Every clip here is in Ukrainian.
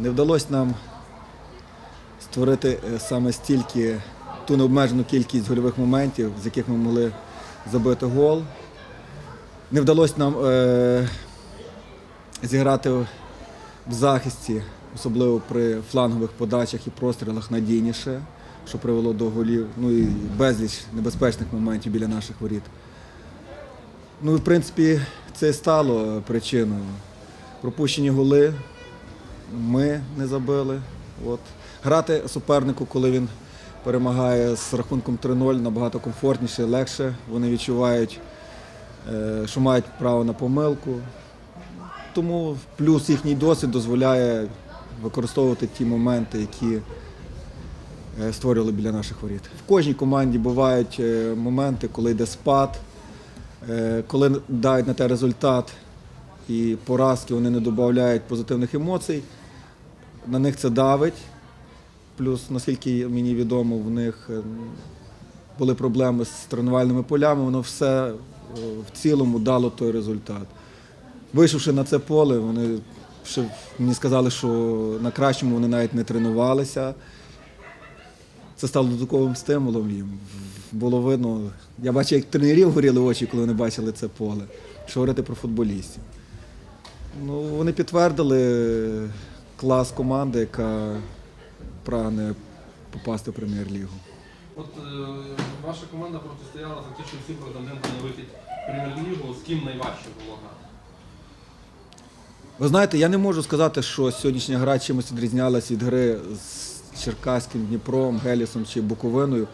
Не вдалося нам створити е, саме стільки ту необмежену кількість гольових моментів, з яких ми могли забити гол. Не вдалося нам е, зіграти в захисті, особливо при флангових подачах і прострілах надійніше, що привело до голів. Ну і безліч небезпечних моментів біля наших воріт. Ну в принципі це і стало причиною. Пропущені голи, ми не забили. От. Грати супернику, коли він перемагає з рахунком 3-0, набагато комфортніше, легше. Вони відчувають, е, що мають право на помилку. Тому плюс їхній досвід дозволяє використовувати ті моменти, які е, створювали біля наших воріт. В кожній команді бувають е, моменти, коли йде спад, коли дають на те результат і поразки, вони не додають позитивних емоцій. На них це давить. Плюс, наскільки мені відомо, в них е, були проблеми з тренувальними полями, воно все е, в цілому дало той результат. Вийшовши на це поле, вони ще мені сказали, що на кращому вони навіть не тренувалися. Це стало додатковим стимулом їм. Було видно. Я бачив, як тренерів горіли очі, коли вони бачили це поле. Що говорити про футболістів. Ну, вони підтвердили клас команди, яка прагне попасти в прем'єр-лігу. От е, ваша команда протистояла фактично всім претендентам на вихід в прем'єр-лігу. З ким найважче було грати? Ви знаєте, я не можу сказати, що сьогоднішня гра чимось відрізнялась від гри з Черкаським Дніпром, Гелісом чи Буковиною.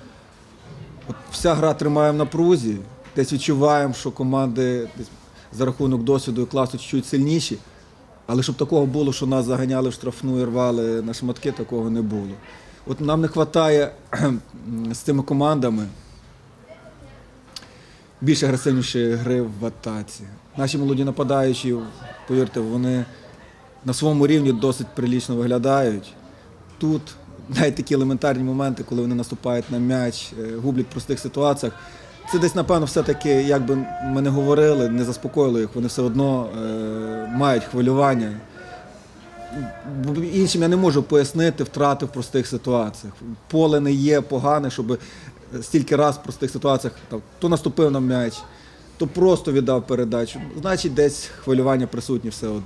От вся гра тримає в напрузі, десь відчуваємо, що команди десь за рахунок досвіду і класу чуть сильніші. Але щоб такого було, що нас заганяли в штрафну і рвали на шматки, такого не було. От нам не вистачає з цими командами більш агресивнішої гри в атаці. Наші молоді нападаючі, повірте, вони на своєму рівні досить прилічно виглядають. Тут навіть такі елементарні моменти, коли вони наступають на м'яч, е, гублять в простих ситуаціях. Це десь, напевно, все-таки, як би ми не говорили, не заспокоїло їх, вони все одно е, мають хвилювання. Іншим я не можу пояснити втрати в простих ситуаціях. Поле не є погане, щоб стільки раз в простих ситуаціях там, то наступив на м'яч, то просто віддав передачу. Значить, десь хвилювання присутні все одно.